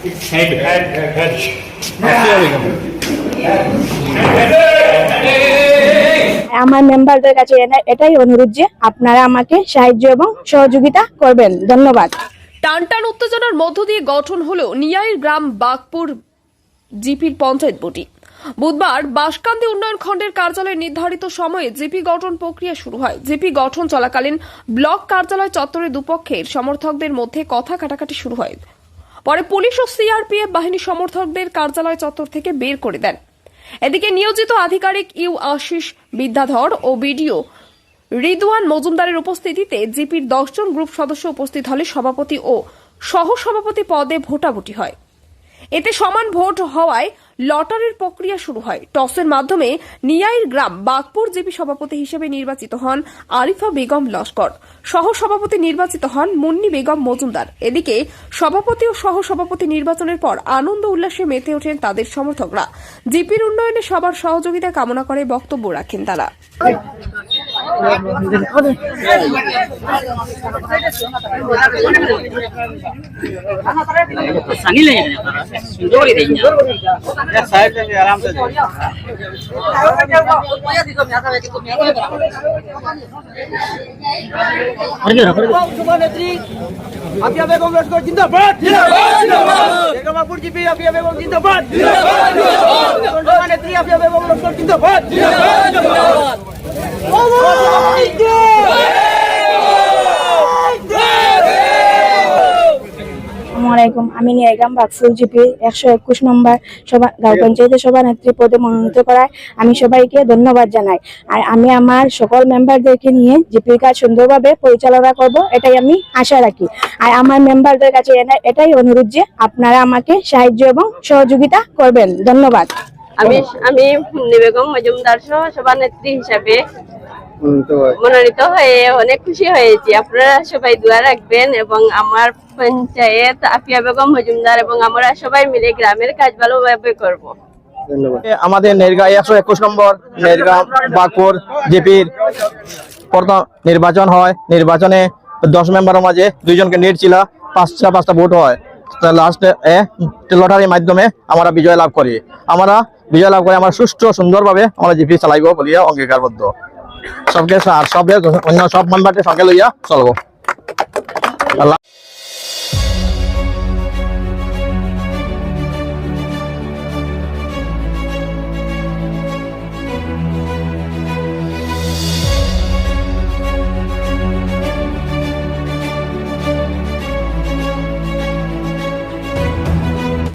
Head, head, head. আমার মেম্বারদের কাছে এটাই অনুরোধ যে আপনারা আমাকে সাহায্য এবং সহযোগিতা করবেন। ধন্যবাদ। টানটান উত্তেজনার মধ্য দিয়ে গঠন হলো নিয়াইর গ্রাম বাগপুর জিপির পঞ্চায়েত বটি। বুধবার বাসকান্দি উন্নয়ন খণ্ডের কার্যালয়ে নির্ধারিত সময়ে জিপি গঠন প্রক্রিয়া শুরু হয়। জিপি গঠন চলাকালীন ব্লক কার্যালয় চত্বরে দুপক্ষের সমর্থকদের মধ্যে কথা কাটাকাটি শুরু হয়। পরে পুলিশ ও সিআরপিএফ বাহিনী সমর্থকদের কার্যালয় চত্বর থেকে বের করে দেন। এদিকে নিয়োজিত আধিকারিক ইউ আশিস বিদ্যাধর ও বিডিও রিদওয়ান মজুমদারের উপস্থিতিতে জিপির দশজন গ্রুপ সদস্য উপস্থিত হলে সভাপতি ও সহসভাপতি পদে ভোটাভুটি হয়। এতে সমান ভোট হওয়ায় লটারির প্রক্রিয়া শুরু হয়। টসের মাধ্যমে নিয়াইর গ্রাম বাগপুর জেপি সভাপতি হিসেবে নির্বাচিত হন আরিফা বেগম লস্কর। সহ সভাপতি নির্বাচিত হন মুন্নি বেগম মজুমদার। এদিকে সভাপতি ও সহ সভাপতি নির্বাচনের পর আনন্দ উল্লাসে মেতে ওঠেন তাদের সমর্থকরা। জিপির উন্নয়নে সবার সহযোগিতা কামনা করে বক্তব্য রাখেন তারা। সানি লেগে সুন্দর করে দেয় না সাইড থেকে আরামসে আপিয়া বেগম লস্কর জিন্দাবাদ। বেগমাপুর জিপি আপিয়া বেগম জিন্দাবাদ। নেত্রী আপিয়া বেগম লস্কর জিন্দাবাদ। আলাইকুম, আমি নিয়াইগ্রাম বাগফুল জিপি, একশো একুশ নম্বর সভা গাঁও পঞ্চায়েতের সভানেত্রী পদে মনোনীত করায় আমি সবাইকে ধন্যবাদ জানাই। আর আমি আমার সকল মেম্বারদেরকে নিয়ে জিপির কাজ সুন্দরভাবে পরিচালনা করব, এটাই আমি আশা রাখি। আর আমার মেম্বারদের কাছে এটাই অনুরোধ যে আপনারা আমাকে সাহায্য এবং সহযোগিতা করবেন। ধন্যবাদ। আমি আমি মুন্নি বেগম মজুমদার সহ সভানেত্রী হিসাবে মনোনীত হয়ে অনেক খুশি হয়েছি। আপনারা সবাই দোয়া রাখবেন এবং আমার পঞ্চায়েত আফিয়া বেগম মজুমদার এবং আমরা সবাই মিলে গ্রামের কাজ ভালোভাবে করব। আমাদের নেরগা একশো একুশ নম্বর জিপির প্রথম নির্বাচন হয়। নির্বাচনে দশ মেম্বারের মাঝে দুইজনকে নেট ছিল পাঁচটা পাঁচটা ভোট হয়। লাস্ট লটারির মাধ্যমে আমরা বিজয় লাভ করি। আমরা বিজয় লাভ করে আমরা সুষ্ঠু সুন্দরভাবে আমরা জিপি চালাইব বলিয়া অঙ্গীকারবদ্ধ। সবকে সব অন্য সব মানবাকে সবকে লইয়া চলবো।